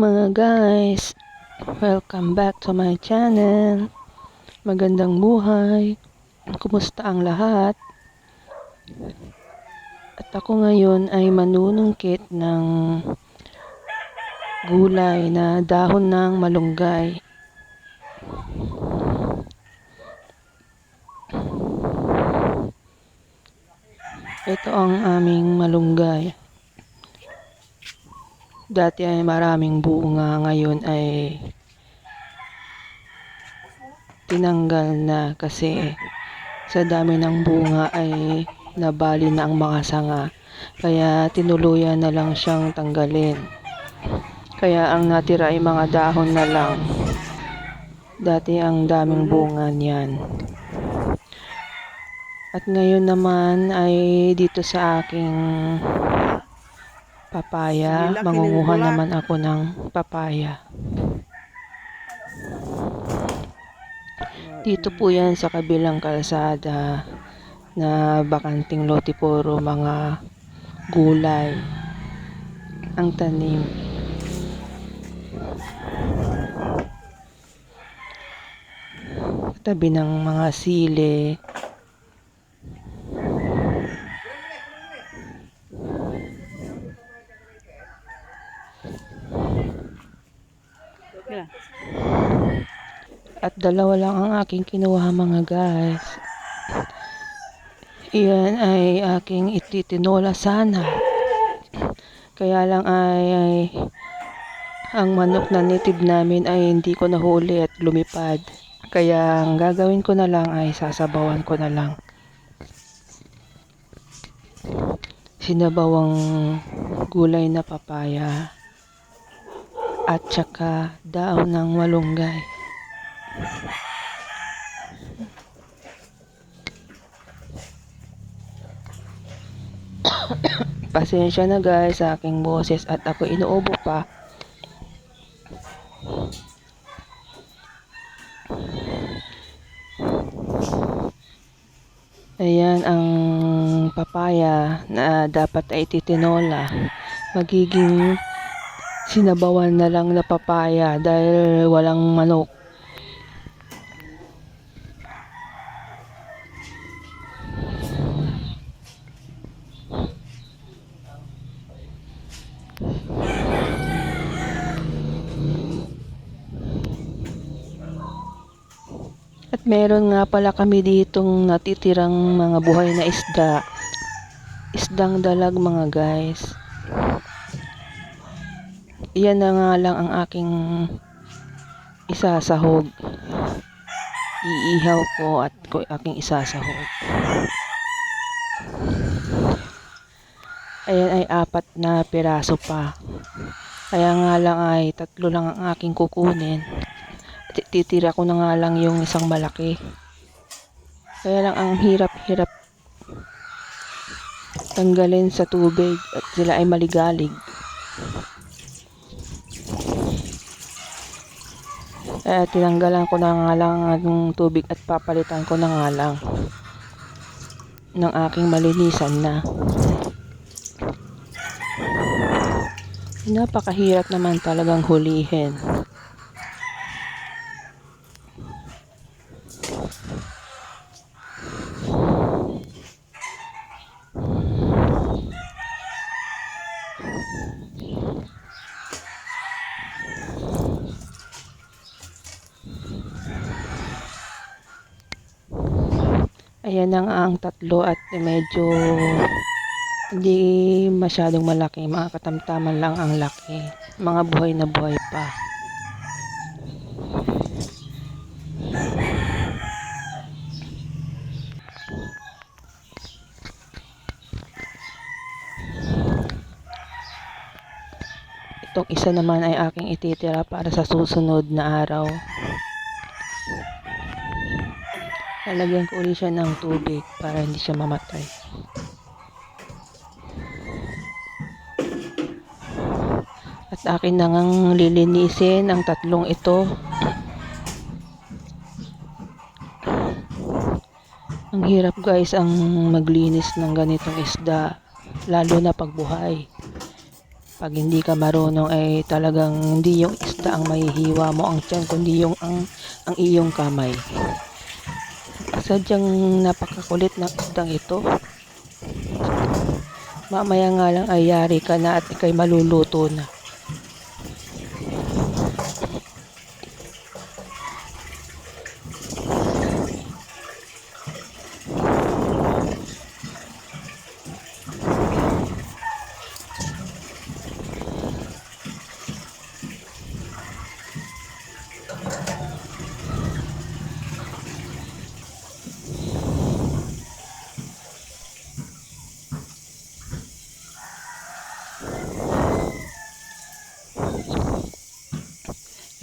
mga guys! Welcome back to my channel. Magandang buhay. Kumusta ang lahat? At ako ngayon ay manunungkit ng gulay na dahon ng malunggay. Ito ang aming malunggay. Dati ay maraming bunga, ngayon ay tinanggal na kasi sa dami ng bunga ay nabali na ang mga sanga. Kaya tinuluyan na lang siyang tanggalin. Kaya ang natira ay mga dahon na lang. Dati ang daming bunga niyan. At ngayon naman ay dito sa aking papaya, mangunguha naman ako ng papaya. Dito po yan sa kabilang kalsada na bakanting lote puro mga gulay ang tanim. Tabi ng mga sili. Dalawa lang ang aking kinuha mga guys. Iyan ay aking ititinola sana. Kaya lang ay, ay ang manok na native namin ay hindi ko nahuli at lumipad. Kaya ang gagawin ko na lang ay sasabawan ko na lang. Sinabawang gulay na papaya at saka daon ng malunggay. Pasensya na guys sa aking boses at ako inuubo pa. Ayan ang papaya na dapat ay titinola. Magiging sinabawan na lang na papaya dahil walang manok. At meron nga pala kami ditong natitirang mga buhay na isda. Isdang dalag mga guys. Iyan na nga lang ang aking isasahog. Iihaw ko at ko aking isasahog. Ayan ay apat na piraso pa. Kaya nga lang ay tatlo lang ang aking kukunin. Ti- Titira ko na nga lang yung isang malaki. Kaya lang ang hirap-hirap tanggalin sa tubig at sila ay maligalig. Kaya tinanggalan ko na nga lang ang tubig at papalitan ko na nga lang ng aking malinisan na. Napakahirap naman talagang hulihin. Nga ang tatlo at medyo hindi masyadong malaki. Mga katamtaman lang ang laki. Mga buhay na buhay pa. Itong isa naman ay aking ititira para sa susunod na araw. Lalagyan ko ulit siya ng tubig para hindi siya mamatay. At akin na ngang lilinisin ang tatlong ito. Ang hirap guys ang maglinis ng ganitong isda. Lalo na pagbuhay. Pag hindi ka marunong ay talagang hindi yung isda ang mahihiwa mo ang tiyan, kundi yung ang, ang iyong kamay. Sadyang napakakulit ng isdang ito. Mamaya nga lang ay yari ka na at ikay maluluto na.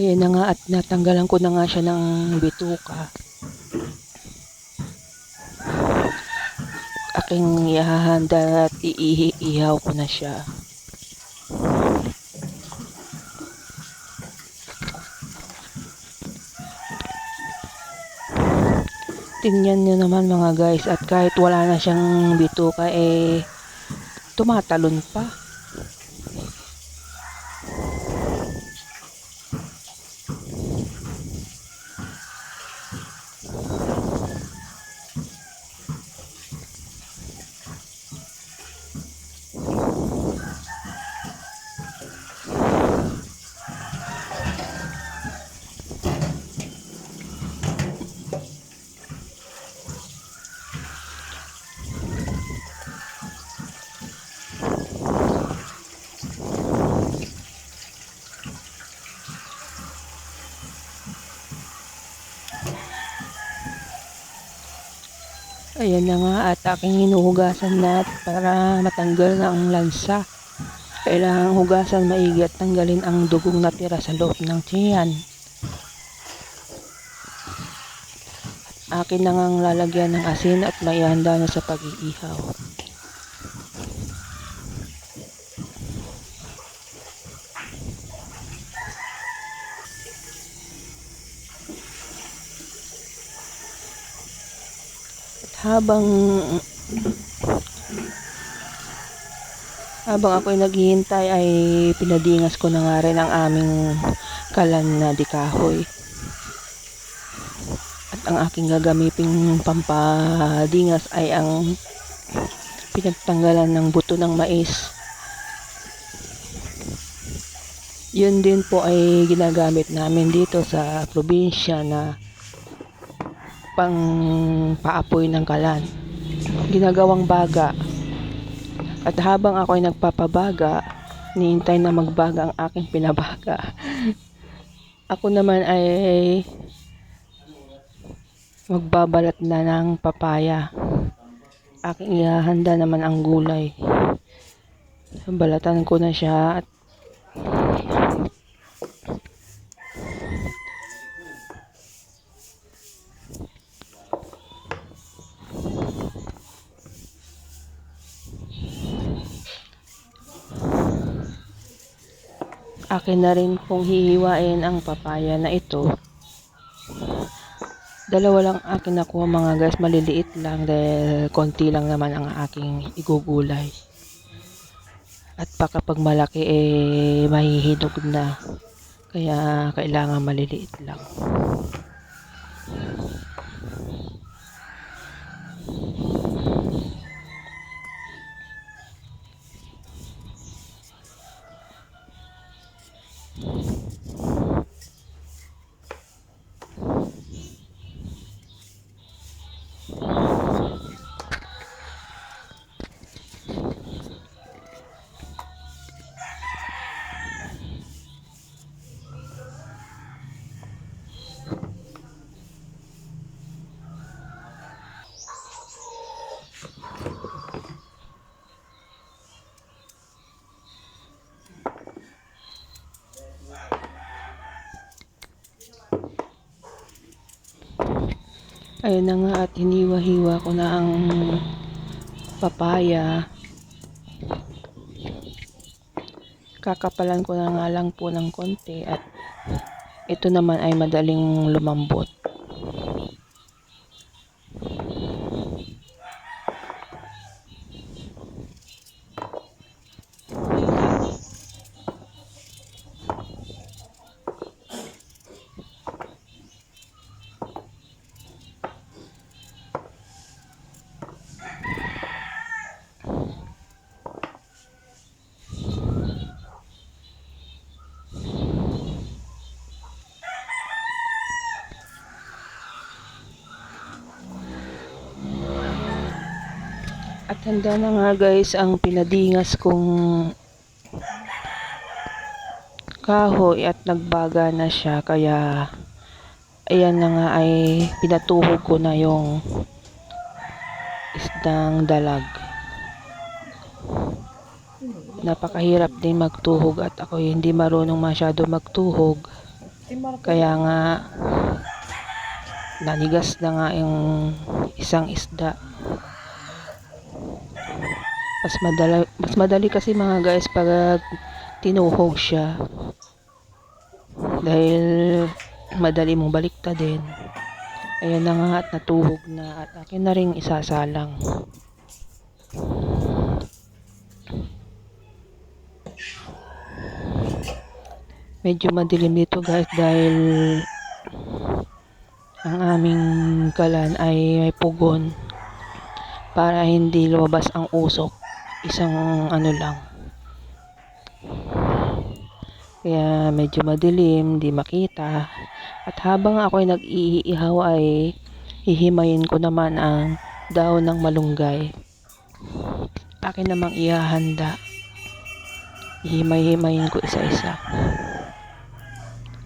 Ayan na nga at natanggalan ko na nga siya ng bituka. Aking ihahanda at iihi-ihaw ko na siya. Tingnan nyo naman mga guys at kahit wala na siyang bituka eh tumatalon pa. Ayan na nga at aking hinuhugasan na para matanggal na ang lansa. Kailangan hugasan maigi at tanggalin ang dugong natira sa loob ng tiyan. Akin na ngang lalagyan ng asin at maihanda na sa pag-iihaw. Habang habang ako'y naghihintay ay pinadingas ko na nga rin ang aming kalan na dikahoy. At ang aking gagamiting pampadingas ay ang pinagtanggalan ng buto ng mais. Yun din po ay ginagamit namin dito sa probinsya na pang paapoy ng kalan. Ginagawang baga. At habang ako ay nagpapabaga, niintay na magbaga ang aking pinabaga. ako naman ay magbabalat na ng papaya. Aking ihahanda naman ang gulay. Balatan ko na siya at akin na rin pong hihiwain ang papaya na ito. Dalawa lang akin nakuha mga guys, maliliit lang dahil konti lang naman ang aking igugulay. At baka pag malaki eh mahihinog na. Kaya kailangan maliliit lang. Ayun na nga at hiniwa-hiwa ko na ang papaya. Kakapalan ko na nga lang po ng konti at ito naman ay madaling lumambot. Handa na nga guys ang pinadingas kong kahoy at nagbaga na siya kaya ayan na nga ay pinatuhog ko na yung isdang dalag. Napakahirap din magtuhog at ako hindi marunong masyado magtuhog. Kaya nga nanigas na nga yung isang isda. Mas madali, mas madali kasi mga guys pag tinuhog siya. Dahil madali mong balikta din. Ayan na nga at natuhog na at akin na rin isasalang. Medyo madilim dito guys dahil ang aming kalan ay may pugon para hindi lumabas ang usok. Isang ano lang. Kaya medyo madilim, di makita. At habang ako ay nag-iihaw ay hihimayin ko naman ang daon ng malunggay. Akin namang ihahanda. Hihimay-himayin ko isa-isa.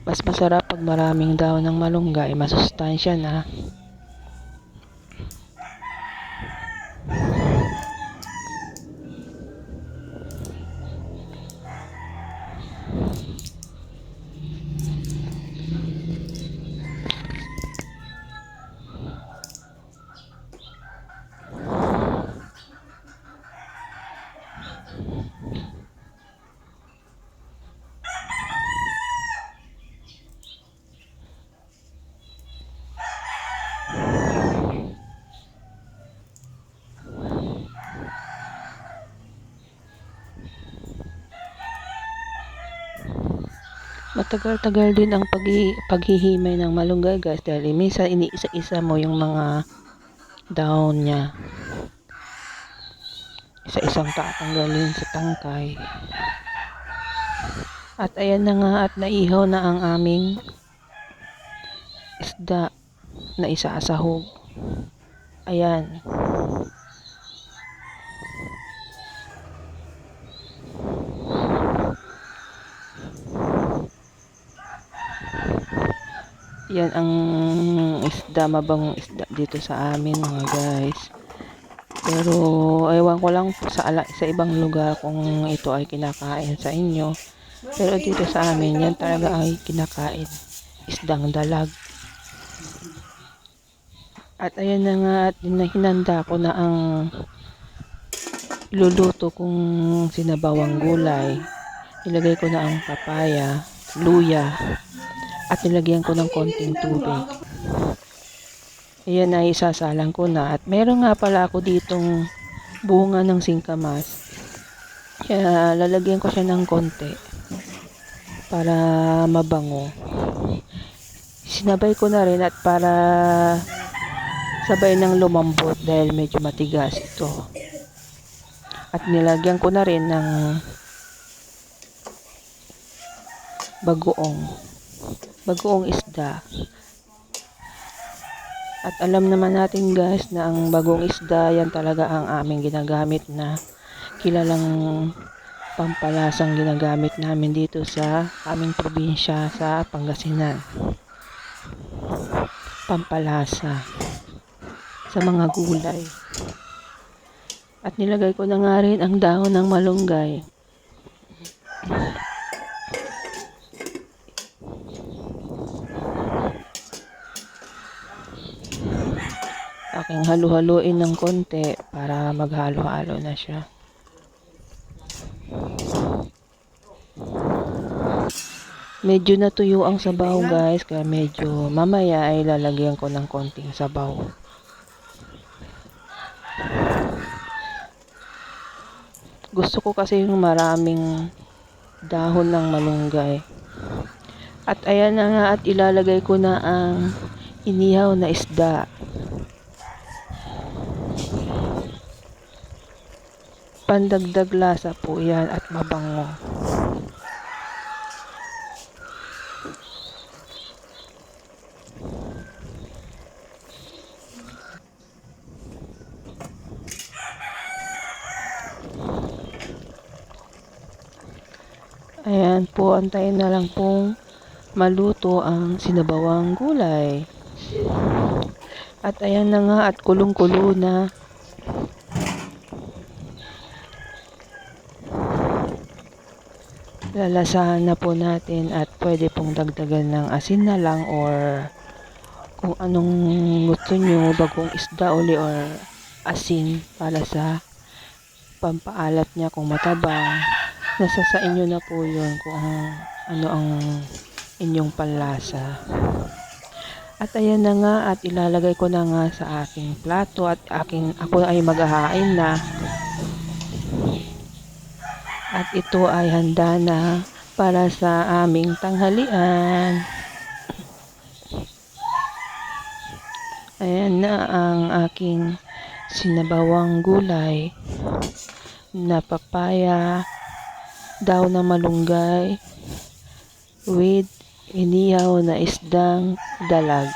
Mas masarap pag maraming daon ng malunggay, masustansya na. Matagal-tagal din ang paghi paghihimay ng malunggay guys dahil minsan iniisa-isa mo yung mga daon niya. Isa-isang tatanggalin sa tangkay. At ayan na nga at naihaw na ang aming isda na isasahog. Ayan. Yan ang isda, mabang isda dito sa amin mga guys. Pero ewan ko lang sa, ala, sa ibang lugar kung ito ay kinakain sa inyo. Pero dito sa amin yan talaga ay kinakain. Isdang dalag. At ayan na nga at hinanda ko na ang luluto kong sinabawang gulay. Ilagay ko na ang papaya, luya, at nilagyan ko ng konting tubig. Ayan ay isasalang ko na. At meron nga pala ako ditong bunga ng singkamas. Kaya lalagyan ko siya ng konti para mabango. Sinabay ko na rin at para sabay ng lumambot dahil medyo matigas ito. At nilagyan ko na rin ng bagoong bagoong isda. At alam naman natin guys na ang bagong isda yan talaga ang aming ginagamit na kilalang pampalasang ginagamit namin dito sa aming probinsya sa Pangasinan. Pampalasa sa mga gulay. At nilagay ko na nga rin ang dahon ng malunggay. Aking halu-haluin ng konti para maghalo-halo na siya. Medyo natuyo ang sabaw guys, kaya medyo mamaya ay lalagyan ko ng konting sabaw. Gusto ko kasi yung maraming dahon ng malunggay. At ayan na nga at ilalagay ko na ang inihaw na isda. pandagdag lasa po yan at mabango. Ayan po, antayin na lang pong maluto ang sinabawang gulay. At ayan na nga at kulong-kulo na. Lalasahan na po natin at pwede pong dagdagan ng asin na lang or kung anong gusto nyo, bagong isda uli or asin para sa pampaalat niya kung matabang. Nasa sa inyo na po yun kung ano ang inyong panlasa. At ayan na nga at ilalagay ko na nga sa aking plato at aking ako ay maghahain na. At ito ay handa na para sa aming tanghalian. Ayan na ang aking sinabawang gulay na papaya, daw na malunggay with inihaw na isdang dalag.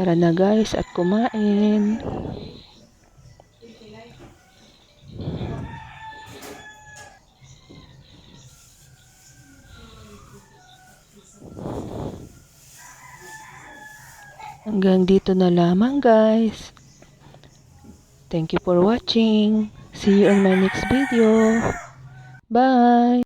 Tara na guys at kumain. Hanggang dito na lamang guys. Thank you for watching. See you on my next video. Bye!